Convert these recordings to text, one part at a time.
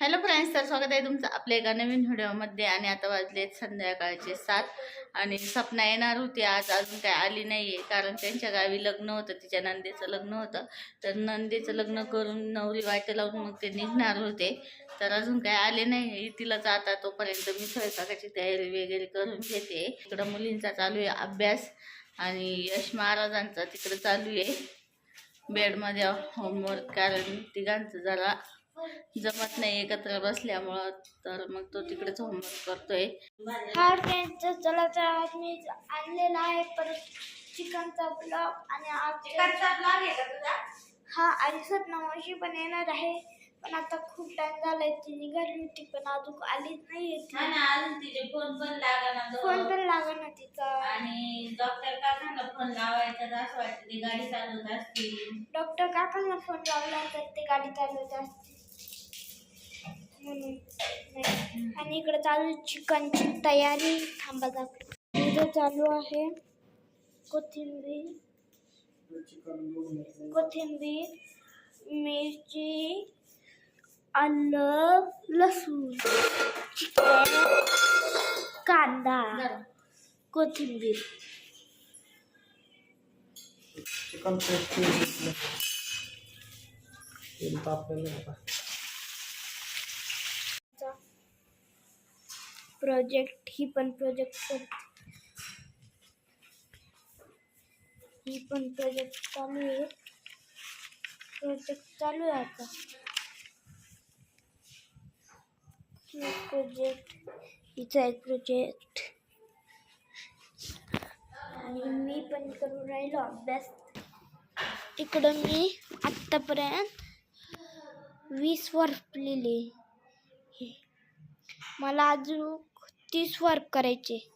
Hello friends तर स्वागत आहे तुमचं आपल्या एका नवीन व्हिडिओमध्ये आणि आता वाजलेत संध्याकाळचे सात आणि सपना येणार होती आज अजून काय आली नाही आहे कारण त्यांच्या गावी लग्न होतं तिच्या नंदेचं लग्न होतं. तर नंदेचं लग्न करून नवरी वाट लावून मग ते निघणार होते. तर अजून काय आले नाही तिला जाता तोपर्यंत मी स्वयंपाकाची तयारी वगैरे करून घेते. इकडं मुलींचा चालू आहे अभ्यास आणि यश महाराजांचा तिकडं चालू आहे. बेडमध्ये होमवर्क कारण तिघांचं जरा जमत नाही एकत्र बसल्यामुळं तर मग तो तिकडेच होमवर्क करतोय. हा फ्रेंड्स चला तर आज मी आणलेला आहे परत चिकनचा ब्लॉग आणि आज हा आणि सपनामावशी पण येणार आहे. पण आता खूप टाइम झालाय ती निघाली होती पण अजून आलीच नाही अजून तिचे फोन पण लागला फोन पण लागणार तिचा. आणि डॉक्टर काकांना फोन लावायचा तर असं वाटतं ती गाडी चालवत असतील. डॉक्टर काकांना फोन लावला तर ते गाडी चालवत असते म्हणून आणि इकडे चालू चिकनची तयारी. थांबा दाखव चालू आहे कोथिंबीर. कोथिंबीर मिरची आलं लसूण चिकन कांदा कोथिंबीर. चिकन फ्रेश तेल तापलेलं प्रोजेक्ट ही पण प्रोजेक्ट करते. ही पण प्रोजेक्ट चालू आहे. प्रोजेक्ट चालू आहे आता. प्रोजेक्ट हिचा एक प्रोजेक्ट. आणि मी पण करून राहिलो अभ्यास. इकडं मी आत्तापर्यंत वीस वर्ष लिहिले. मला अजून तीस वर्क करायचे.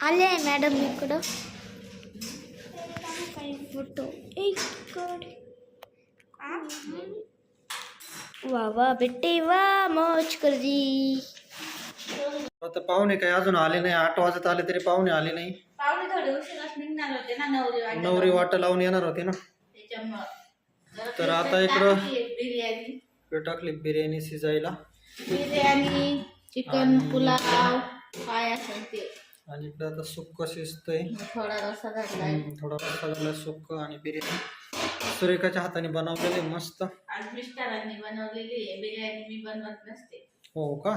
आले आहे मॅडम इकडं. काही फोटो वा वा बेटे वा मौज कर दी आता पाहुणे काय अजून आले नाही. आठ वाजत आले तरी पाहुणे आले नाही. पाहुणे थोडे उशिराच निघणार होते ना नवरी वाटत नवरी वाट लावून येणार होते ना. त्याच्यामुळं. तर आता इकडं- बिर्याणी. इकडे टाकली बिर्याणी शिजायला. बिर्याणी. चिकन पुलाव काय असेल ते. आणि इकडे आता सुक्क शिजतंय. थोडा रस्सा घातलाय. थोडा रस्सा झाला सुक्क आणि बिर्याणी. सुरेखाच्या हाताने बनवलेले मस्त. आज मिस्टरांनी बनवलेली आहे बिर्याणी मी बनवत नसते. हो का.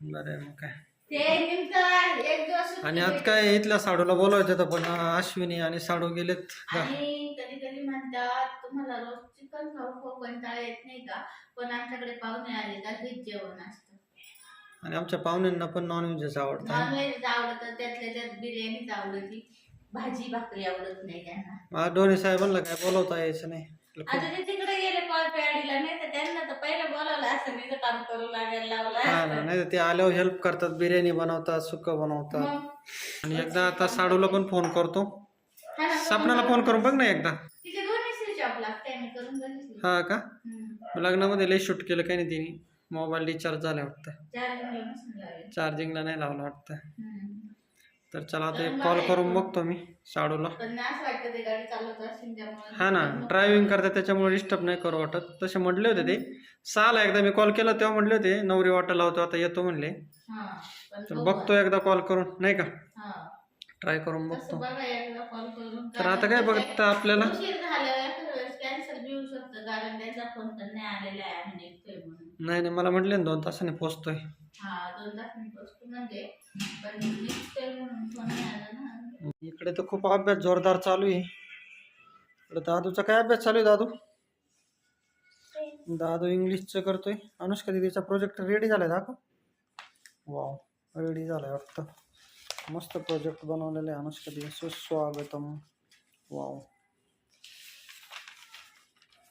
बरं आहे मग काय. ते नेमकं एक दिवस आणि आज काय इथल्या साडूला बोलायचं होतं पण अश्विनी आणि साडू गेलेत. आणि कधी कधी म्हणतात तुम्हाला रोज चिकन खाऊ खाऊ कंटाळा येत नाही का? पण आमच्याकडे पाहुणे आले का हेच जेवण असतं. आणि आमच्या पाहुण्यांना पण नॉनव्हेजच आवडतं नॉनव्हेज आवडतं त्यातल्या त्यात बिर्याणीच आवडती. भाजी भाकरी आवडत नाही त्यांना. मला डोणे साहेबांना काय बोलवता यायचं नाही. आता ते तिकडे गेले कॉल पॅडीला नाही तर त्यांना तर पहिलं बोलावलं असं मी तर काम करू लागायला लावलं हा ना असतं. नाही तर ते आल्यावर हेल्प करतात बिर्याणी बनवतात सुक्क बनवतात. मग? आणि एकदा आता साडूला पण फोन करतो. हा ना, सपनाला फोन करून बघ ना एकदा. तिथे दोन्ही स्विच ऑफ लागते मी करून बघितली. हा का? हम्म. लग्नामध्ये लय शूट केलं काही नाही तिने. मोबाईल रिचार्ज झाला वाटतं. चार्जिंगला नाही लावलं वाटतं. तर चला आता एक कॉल करून बघतो मी शाडूला. हा ना ड्रायव्हिंग करता त्याच्यामुळे डिस्टर्ब नाही करू वाटत. तसे म्हटले होते ते. सहाला एकदा मी कॉल केला तेव्हा म्हटले होते नवरी वाटा लावतो आता येतो म्हणले. तर बघतो एकदा कॉल करून नाही का? ट्राय करून बघतो. तर आता काय बघता आपल्याला? नाही नाही मला म्हटले ना दोन तासाने पोचतोय. हा दोन मी पोचतो म्हणजे पण निघतोय म्हणून फ़ोन नाही आला ना. इकडे तर खूप अभ्यास जोरदार चालू आहे. इकडे दादूचा काय अभ्यास चालू आहे दादू? दादू इंग्लिशचं करतोय. अनुष्का दिदीचा प्रोजेक्ट रेडी झालाय दाखव. वाव रेडी झालाय वाटतं. मस्त प्रोजेक्ट बनवलेला आहे अनुष्का दिदी. सुस्वागतम. वाव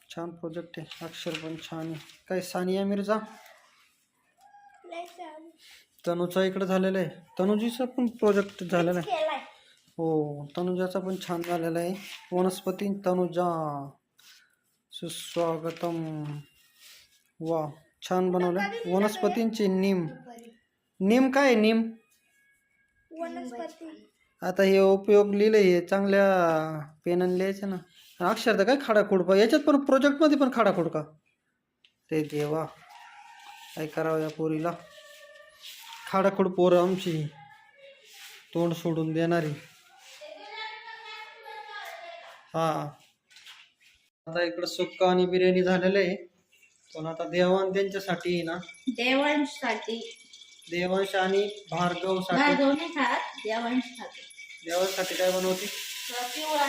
छान प्रोजेक्ट आहे. अक्षर पण छान आहे. काय सानिया मिर्झा? तनुचा इकडे झालेला आहे. तनुजीचा पण प्रोजेक्ट झालेला आहे. हो तनुजाचा पण छान झालेला आहे. वनस्पती तनुजा. सुस्वागतम. वा छान बनवलं वनस्पतींचे निम. निम काय निम? आता हे उपयोग लिहिले हे चांगल्या पेनाने लिहायचे ना. अक्षर तर काय खाडाखोड याच्यात पण प्रोजेक्टमध्ये पण खाडाखोड का? ते देवा. काय करावं या पोरीला? खाडाखोड पोरं आमची. तोंड सोडून देणारी. हा. आता इकडं सुक्का आणि बिर्याणी झालेलं आहे. पण आता देवान त्यांच्यासाठी ना. देवांसाठी. देवांश आणि भार्गव नाही खात देवांश खाते. देवांसाठी काय बनवते? पिवळा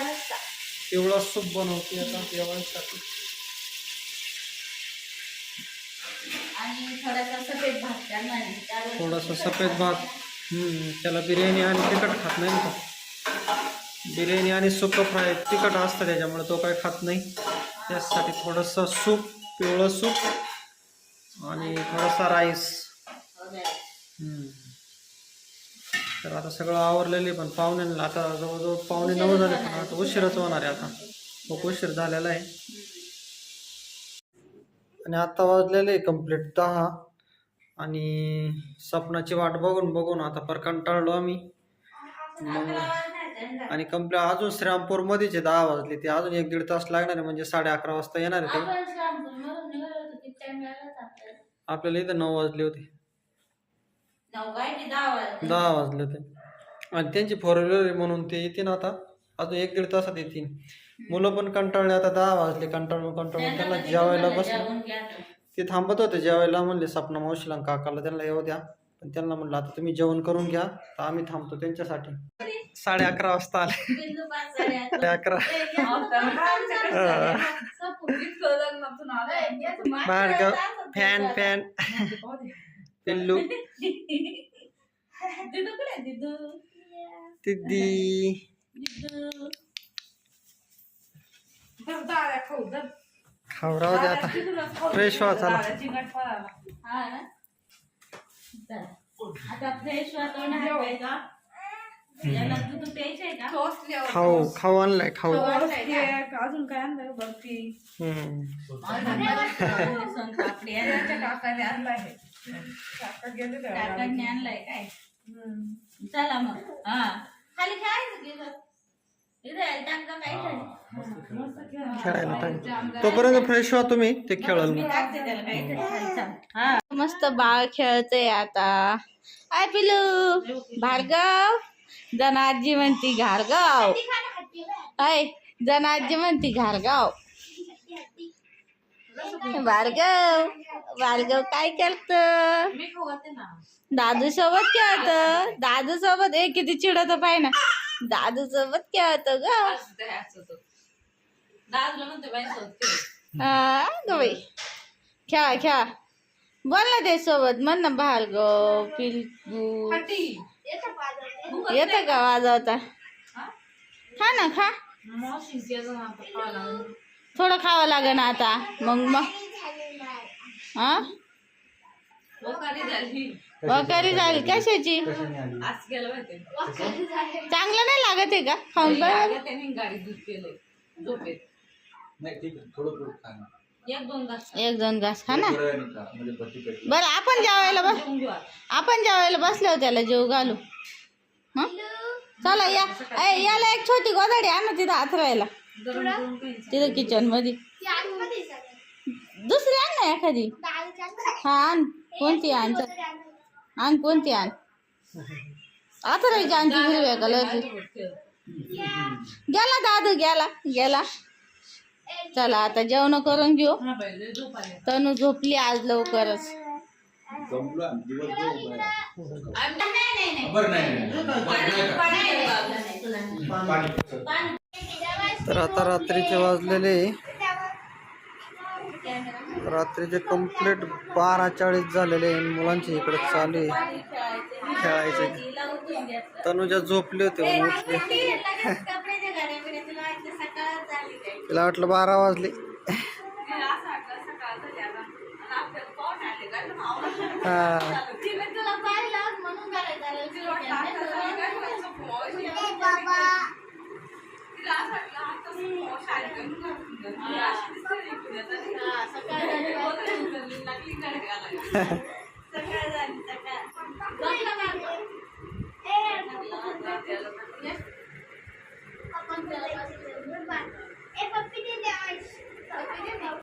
पिवळा सूप बनवते आता आणि थोडासा सफेद भात त्याला बिर्याणी आणि तिखट खात नाही ना तो. बिर्याणी आणि सुकं फ्राय तिखट असतं त्याच्यामुळे तो काय खात नाही. त्यासाठी थोडंसं सूप पिवळं सूप आणि थोडासा राईस. हम्म. तर आता सगळं आवरलेलं आहे पण पाहुण्यांना आता जवळजवळ पाहुणे नऊ झाले पण आता उशीरच होणार आहे आता. खूप उशीर झालेला आहे. आणि आता वाजलेले आहे कंप्लीट दहा. आणि सपनाची वाट बघून बघून आता पर कंटाळलो आम्ही. मग आणि कंप्लीट अजून श्रीरामपूर मध्येच आहे दहा वाजले. ते अजून एक दीड तास लागणार आहे म्हणजे साडे अकरा वाजता येणार आहे ते. आपल्याला इथं नऊ वाजले होते. नऊ काय की दहा वाजले. दहा वाजले होते. आणि त्यांची फोर व्हीलर आहे म्हणून ते येतील आता. अजून एक दीड तासात येतील. मुलं पण कंटाळले. आता दहा वाजले. कंटाळून कंटाळून त्यांना जेवायला बसलं. तर. ते थांबत होते जेवायला. म्हणले सपना मावशीला आणि काकाला त्यांना येऊ द्या. पण त्यांना म्हणलं आता तुम्ही जेवण करून घ्या. तर आम्ही थांबतो त्यांच्यासाठी. साडे अकरा वाजता आले. साडे अकरा. भार्गव फॅन फॅन पिल्लू दिदू कुठे आहे, दिदू दिदी दिदू खाऊ राहू आता फ्रेश व्हा चला हा. आता फ्रेश खाऊ खाऊ आणलाय खाऊ अजून काय आणलंय बर्फी. काकाने आणलं आहे काका काय? चला मग. हा. खाली खेळायचं की गं? इथे आहे, टांगा काय खाली? खेळायला टाइम. तोपर्यंत फ्रेश व्हा तुम्ही ते खेळल मग. हा. मस्त बाळ खेळतय आता. आय पिलू. भार्गव. जनाजी म्हणती घारगाव. आय जनाजी म्हणती घारगाव. भार्गव भार्गव काय ना दादू सोबत खेळत दादू सोबत ए किती चिडत पाय ना. दादू सोबत खेळत ग बाई. हा खेळा खेळा. बोल ना ते सोबत. म्हण ना भार्गव पिलू येतं का वाजवता? खा ना खा. थोडं खावं लागेल ना आता. मग मग. हा? वकारी झाली. कशाची? आज गेलं माहिती चांगलं नाही लागत आहे का? खाऊन एक दोन तास एक दोन घास खा ना. म्हणजे बरं आपण जेवायला बस. आपण जेवायला बसल्यावर त्याला जेव घालू. हं? चला या. ए, याला एक छोटी गोदाडी आण ना तिथं आथरायला. तिथं किचनमध्ये. दुसरी आण ना एखादी. हा आण. कोणती आण. आण. कोणती आण? आथरायची आण ती हिरव्या कलरची. गेला दादू गेला गेला. चला आता जेवण करून घेऊ. हा. तनू झोपली आज लवकरच. नाही, तर आता रात्रीचे वाजलेले. रात्रीचे कंप्लीट बारा चाळीस झालेले आहे. मुलांचे इकडे चालू आहे. खेळायचे. तनुजा झोपले होते उठले. तिला वाटलं बारा वाजले. हा. सकाळी